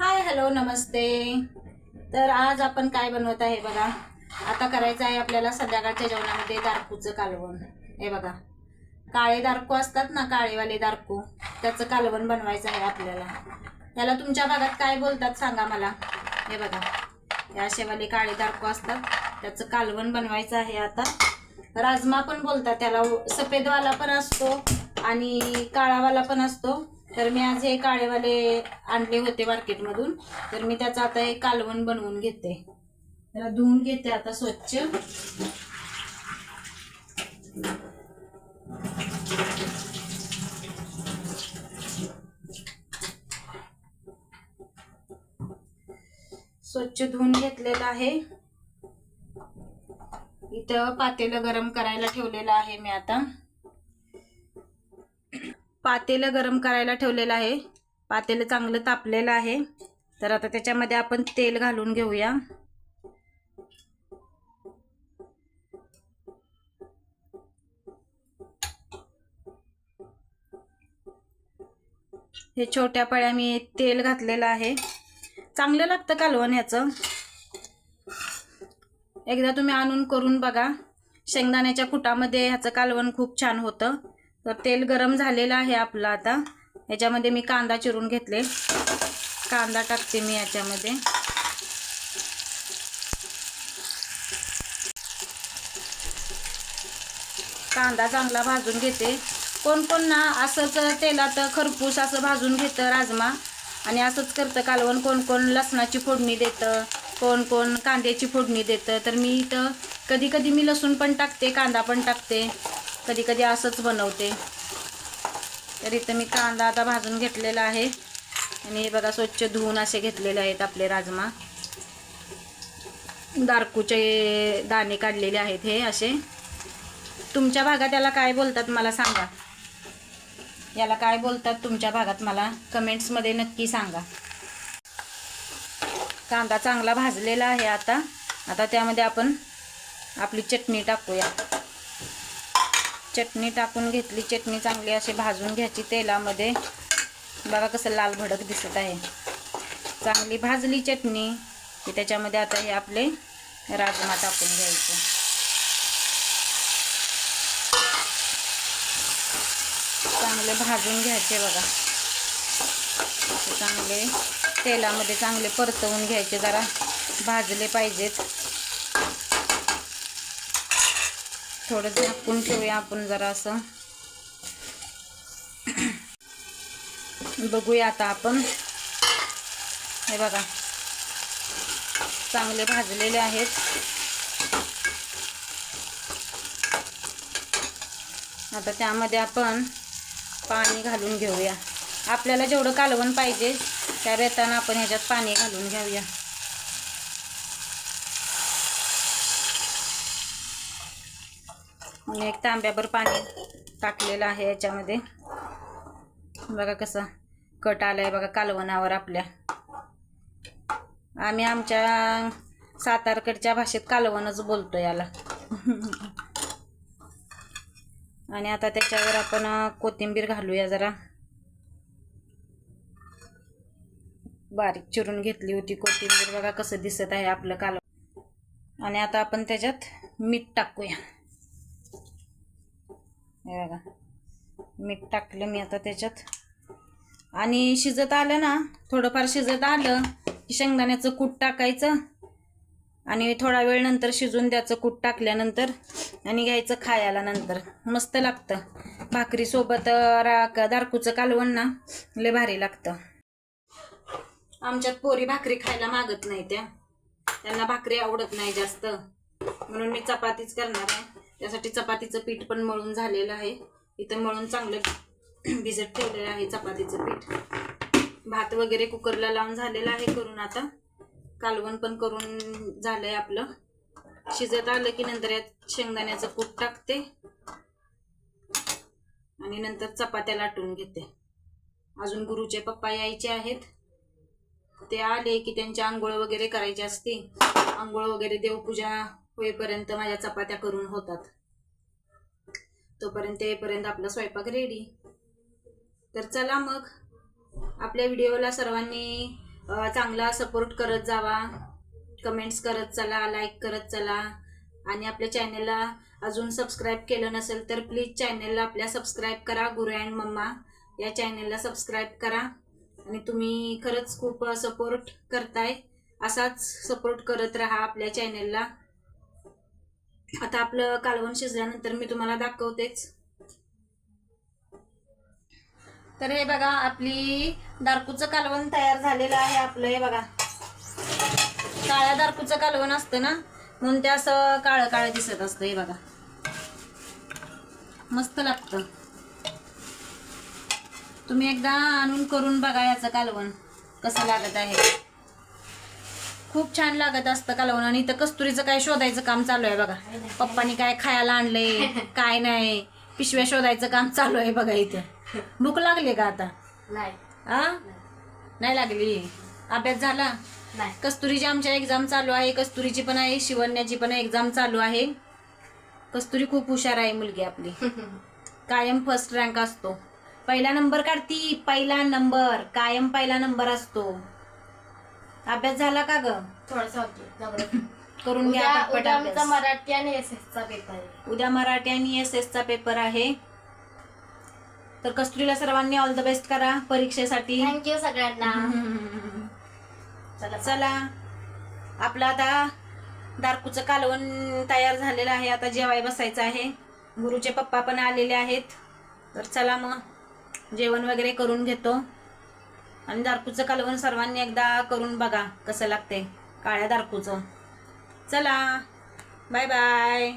Hi hello नमस्ते. तर आज आपण काय बनवत आहे बघा? आता करायचं आहे आपल्याला संध्याकाळच्या जेवणामध्ये दारकूचं कालवण. हे बघा. काळे दारकू असतात ना काळेवाले दारकू त्याचं कालवण बनवायचं आहे आपल्याला. त्याला तुमच्या भागात काय बोलतात सांगा मला. हे बघा. या असेवाले काळे दारकू असतात. त्याचं कालवण बनवायचं आहे आता. राजमा पण बोलतात त्याला सफेदवाला पण असतो. आणि काळावाला पण असतो. तर मी आज हे काळेवाले आणले होते मार्केटमधून. तर मी त्याचं आता एक कालवण बनवून घेते. त्याला धुवून घेते आता स्वच्छ. स्वच्छ धुवून घेतलेलं आहे. इथं पातेलं गरम करायला ठेवलेलं आहे मी आता. पातेलं गरम करायला ठेवलेलं आहे. पातेलं चांगलं तापलेलं आहे. तर आता त्याच्यामध्ये आपण तेल घालून घेऊया. हे छोट्या पळ्या मी तेल घातलेलं आहे. चांगलं लागतं कालवण ह्याचं. एकदा तुम्ही आणून करून बघा. शेंगदाण्याच्या कुटामध्ये ह्याचं कालवण खूप छान होतं. तर तेल गरम झालेलं आहे आपलं आता. याच्यामध्ये मी कांदा चिरून घेतले. कांदा टाकते मी याच्यामध्ये. कांदा चांगला भाजून घेते. कोण कोण ना असंच तेलात खरपूस असं भाजून घेतं राजमा. आणि असंच करतं कालवण. कोण कोण लसणाची फोडणी देतं. कोण कोण कांद्याची फोडणी देतं. तर मी इथं कधी कधी मी लसूण पण टाकते कांदा पण टाकते. कधी कधी असंच बनवते. तर इथं मी कांदा आता भाजून घेतलेला आहे. आणि हे बघा स्वच्छ धुवून असे घेतलेले आहेत आपले राजमा. दारकूचे दाणे काढलेले आहेत हे असे. तुमच्या भागात याला काय बोलतात मला सांगा. याला काय बोलतात तुमच्या भागात मला कमेंट्समध्ये नक्की सांगा. कांदा चांगला भाजलेला आहे आता. आता त्यामध्ये आपण आपली चटणी टाकूया. चटणी टाकून घेतली. चटणी चांगली अशी भाजून घ्यायची तेलामध्ये. बघा कसं लाल भडक दिसत आहे. चांगली भाजली चटणी. की त्याच्यामध्ये आता हे आपले राजमा टाकून घ्यायचे. चांगले भाजून घ्यायचे बघा. चांगले तेलामध्ये चांगले परतवून घ्यायचे जरा. भाजले पाहिजेत. थोडं झाकून ठेवूया आपण जरा असं. बघूया आता आपण. हे बघा. चांगले भाजलेले आहेत. आता त्यामध्ये आपण पाणी घालून घेऊया. आपल्याला जेवढं कालवण पाहिजे त्या रेताना आपण ह्याच्यात पाणी घालून घेऊया. आणि एक तांब्याभर पाणी टाकलेलं आहे याच्यामध्ये. बघा कसं कट आलं आहे बघा कालवणावर आपल्या. आम्ही आमच्या सातारकडच्या भाषेत कालवणच बोलतो याला. आणि आता त्याच्यावर आपण कोथिंबीर घालूया जरा. बारीक चिरून घेतली होती कोथिंबीर. बघा कसं दिसत आहे आपलं कालवण आणि आता आपण त्याच्यात मीठ टाकूया. हे बघा. मीठ टाकलं मी आता त्याच्यात. आणि शिजत आलं ना थोडंफार शिजत आलं की शेंगदाण्याचं कूट टाकायचं. आणि थोडा वेळ नंतर शिजून द्यायचं कूट टाकल्यानंतर आणि घ्यायचं खायला नंतर. मस्त लागतं. भाकरीसोबत रा दारकूचं कालवण ना लय भारी लागतं. आमच्यात पोरी भाकरी खायला मागत नाही त्या. त्यांना भाकरी आवडत नाही जास्त. म्हणून मी चपातीच करणार आहे. त्यासाठी चपातीचं पीठ पण मळून झालेलं आहे. इथं मळून चांगलं भिजत ठेवलेलं आहे चपातीचं पीठ. भात वगैरे कुकरला लावून झालेलं आहे करून आता. कालवण पण करून झालंय आपलं. शिजत आलं की नंतर यात शेंगदाण्याचं कूट टाकते. आणि नंतर चपात्या लाटून घेते. अजून गुरुचे पप्पा यायचे आहेत. ते आले की त्यांची आंघोळ वगैरे करायची असते. आंघोळ वगैरे देवपूजा होईपर्यंत माझ्या चपात्या करून होतात. तोपर्यंत येईपर्यंत आपला स्वयंपाक रेडी तर चला मग आपल्या व्हिडिओला सर्वांनी चांगला सपोर्ट करत जावा. कमेंट्स करत चला लाईक करत चला. आणि आपल्या चॅनलला अजून सबस्क्राईब केलं नसेल तर प्लीज चॅनलला आपल्या सबस्क्राईब करा गुरु अँड मम्मा. या चॅनलला सबस्क्राईब करा. आणि तुम्ही खरंच खूप सपोर्ट करताय. असाच सपोर्ट करत राहा आपल्या चॅनलला आता आपलं कालवण शिजल्यानंतर मी तुम्हाला दाखवतेच. तर हे बघा आपली दारकूचं कालवण तयार झालेलं आहे आपलं हे बघा. काळ्या दारकूचं कालवण असतं ना म्हणून ते असं काळं काळं दिसत असतं हे बघा. मस्त लागतं. तुम्ही एकदा आणून करून बघा याचं कालवण कसं लागत आहे. खूप छान लागत असतं कालवण आणि इथं कस्तुरीचं काय शोधायचं काम चालू आहे बघा. पप्पानी काय खायला आणलंय काय नाही. पिशव्या शोधायचं काम चालू आहे बघा इथं. भूक लागली का आता? नाही. लागली. अभ्यास झाला? नाही. कस्तुरीची आमच्या एक्झाम चालू आहे. कस्तुरीची पण आहे शिवण्याची पण एक्झाम चालू आहे. कस्तुरी खूप हुशार आहे मुलगी आपली. कायम फर्स्ट रँक असतो. पहिला नंबर काढती पहिला नंबर कायम पहिला नंबर असतो. अभ्यास झाला का ग? थोडस करून घ्या पटपट अभ्यास. मराठी आणि एस चा पेपर आहे. उद्या मराठी आणि एस चा पेपर आहे. तर कस्तुरीला सर्वांनी ऑल द बेस्ट करा परीक्षेसाठी. थँक्यू सगळ्यांना. चला. चला. आपलं आता दारकूचं कालवण तयार झालेलं आहे. आता जेवाय बसायचं आहे. गुरुचे पप्पा पण आलेले आहेत. तर चला मग. जेवण वगैरे करून घेतो. आणि दारकूचं कालवण सर्वांनी एकदा करून बघा कसं लागते. काळ्या दारकूचं. चला. Bye bye